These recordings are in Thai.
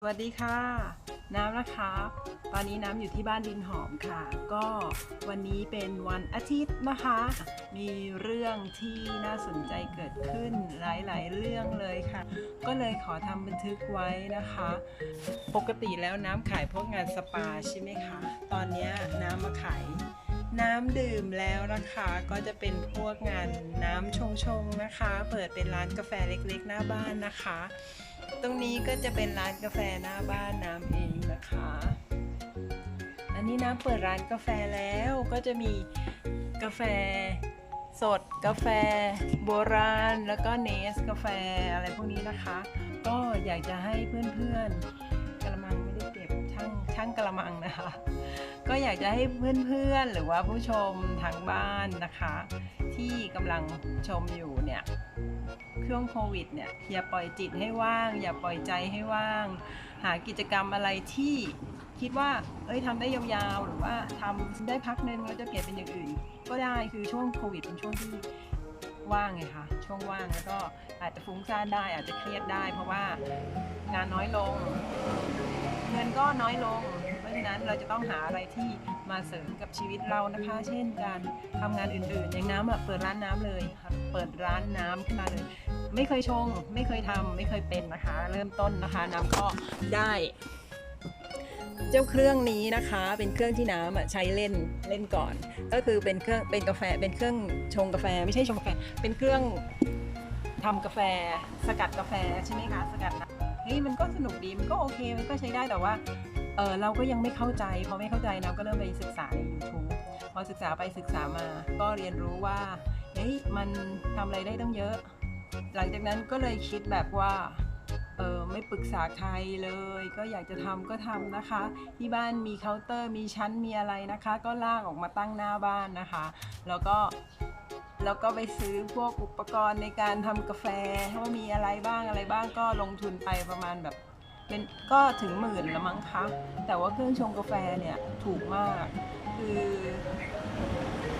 สวัสดีค่ะ น้ำนะคะตอนนี้น้ำอยู่ที่บ้านดินหอมค่ะ ก็วันนี้เป็นวันอาทิตย์นะคะ มีเรื่องที่น่าสนใจเกิดขึ้นหลายๆ เรื่องเลยค่ะ ก็เลยขอทำบันทึกไว้นะคะ ปกติแล้วน้ำขายพวกงานสปาใช่ไหมคะ ตอนนี้น้ำมาขาย น้ำดื่มแล้วนะคะ ก็จะเป็นพวกงานน้ำชงชงๆนะคะ เปิดเป็นร้านกาแฟเล็กๆ หน้าบ้านนะคะ ตรงนี้ก็จะเป็นร้านกาแฟหน้าบ้านน้ำเองนะคะ อันนี้น้ำเปิดร้านกาแฟแล้วก็จะมีกาแฟสดกาแฟโบราณ แล้วก็เนสกาแฟอะไรพวกนี้นะคะ ก็อยากจะให้เพื่อนๆกระมัง ช่างช่างกระมังนะคะ ก็อยากจะให้เพื่อนๆ หรือว่าผู้ชมทางบ้านนะคะ ที่กำลังชมอยู่เนี่ยช่วงโควิดเนี่ยอย่าปล่อยจิตให้ว่าง อย่าปล่อยใจให้ว่าง หากิจกรรมอะไรที่คิดว่า เอ้ยทำได้ยาวๆ หรือว่าทำได้พักหนึงแล้วจะเปลี่ยนเป็นอย่างอื่น ก็ได้คือช่วงโควิดเป็นช่วงที่ว่างไงคะช่วงว่างแล้วก็อาจจะฟุ้งซ่านได้อาจจะเครียดได้ เพราะว่างานน้อยลง เงินก็น้อยลง เพราะฉะนั้นเราจะต้องหาอะไรที่มาเสริมกับชีวิตเรานะคะ เช่นการทำงานอื่นๆ อย่างน้ำอะเปิดร้านน้ำเลยค่ะเปิดร้านน้ำขึ้นมาเลย ไม่เคยชง ไม่เคยทำไม่เคยเป็นนะคะ เริ่มต้นนะคะ น้ำก็ได้ เจ้าเครื่องนี้นะคะ เป็นเครื่องที่น้ำใช้เล่นเล่นก่อน ก็คือเป็นเครื่องเป็นกาแฟเป็นเครื่องชงกาแฟ ไม่ใช่ชงกาแฟเป็นเครื่องทำกาแฟ สกัดกาแฟใช่ไหมคะสกัดน้ำ ฮ้ยมันก็สนุกดีมันก็โอเคมันก็ใช้ได้แต่ว่าเออเราก็ยังไม่เข้าใจพอไม่เข้าใจน้ำก็เริ่มไปศึกษาใน YouTube พอศึกษาไปศึกษามา ก็เรียนรู้ว่าเฮ้ยมันทำอะไรได้ตั้งเยอะ หลังจากนั้นก็เลยคิดแบบว่าเออไม่ปรึกษาใครเลย ก็อยากจะทำก็ทำนะคะ ที่บ้านมีเคาน์เตอร์มีชั้นมีอะไรนะคะ ก็ลากออกมาตั้งหน้าบ้านนะคะ แล้วก็ แล้วก็ไปซื้อพวกอุปกรณ์ในการทำกาแฟว่ามีอะไรบ้างอะไรบ้างก็ลงทุนไปประมาณแบบเป็นก็ถึงหมื่นละมั้งคะ แต่ว่าเครื่องชงกาแฟเนี่ยถูกมาก คือ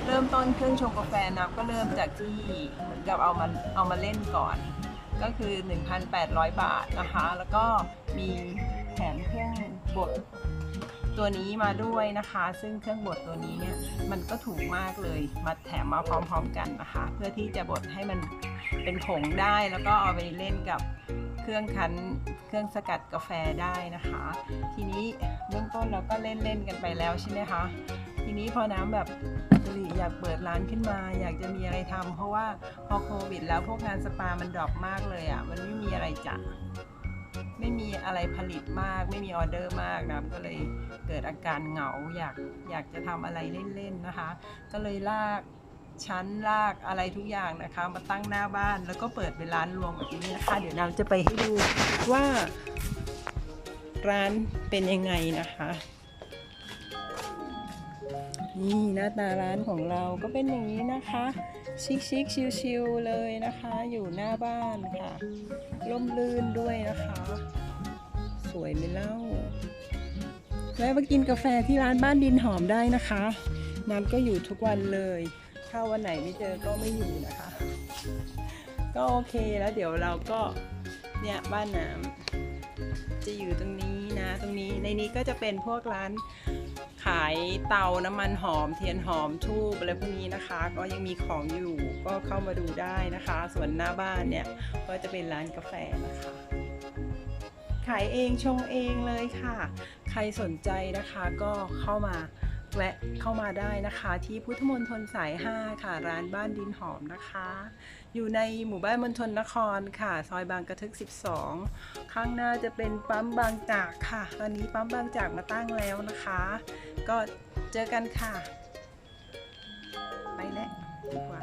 เริ่มต้นเครื่องชงกาแฟนับก็เริ่มจากที่เหมือนกับเอามาเอามาเล่นก่อน ก็คือ 1,800 บาทนะคะ แล้วก็มีแถมเครื่องบด ตัวนี้มาด้วยนะคะ ซึ่งเครื่องบดตัวนี้เนี่ยมันก็ถูกมากเลยมาแถมมาพร้อม ๆ กันนะคะ เพื่อที่จะบดให้มันเป็นผงได้แล้วก็เอาไปเล่นกับเครื่องคั้นเครื่องสกัดกาแฟได้นะคะ ทีนี้เบื้องต้นเราก็เล่นเล่นๆกันไปแล้วใช่ไหมคะทีนี้พอน้ำแบบสิริอยากเปิดร้านขึ้นมา อยากจะมีอะไรทำเพราะว่าพอโควิด แล้วพวกงานสปามันดรอปมากเลยอะ่ะมันไม่มีอะไรจัด ไม่มีอะไรผลิตมาก ไม่มีออเดอร์มากนะก็เลยเกิดอาการเหงาอยากอยากจะทำอะไรเล่นๆนะคะ ก็เลยลากชั้นลากอะไรทุกอย่างนะคะ มาตั้งหน้าบ้านแล้วก็เปิดเป็นร้านรวมแบบนี้นะคะ เดี๋ยวน้ำจะไปให้ดูว่าร้านเป็นยังไงนะคะ นี่หน้าตาร้านของเราก็เป็นอย่างนี้นะคะ ชิคชิคชิวชิวๆเลยนะคะ อยู่หน้าบ้านค่ะร่มรื่นด้วยนะคะ สวยไหมเล่าแวะมากินกาแฟที่ร้านบ้านดินหอมได้นะคะ น้ำก็อยู่ทุกวันเลย ถ้าวันไหนไม่เจอก็ไม่อยู่นะคะ ก็โอเคแล้วเดี๋ยวเราก็เนี่ยบ้านน้ำจะอยู่ตรงนี้นะ ตรงนี้ในนี้ก็จะเป็นพวกร้านายเตาน้ำมันหอมเทียนหอมทูบอะไรพวกนี้นะคะ ก็ยังมีของอยู่ก็เข้ามาดูได้นะคะ ส่วนหน้าบ้านเนี่ยก็จะเป็นร้านกาแฟนะคะ ขายเองชงเองเลยค่ะ ใครสนใจนะคะก็เข้ามา แวะเข้ามาได้นะคะ ที่พุทธมณฑลสาย 5 ค่ะ ร้านบ้านดินหอมนะคะ อยู่ในหมู่บ้านมณฑลนครค่ะ ซอยบางกระทึก 12 ข้างหน้าจะเป็นปั๊มบางจากค่ะ ตอนนี้ปั๊มบางจากมาตั้งแล้วนะคะ ก็เจอกันค่ะ ไปแล้วดีกว่า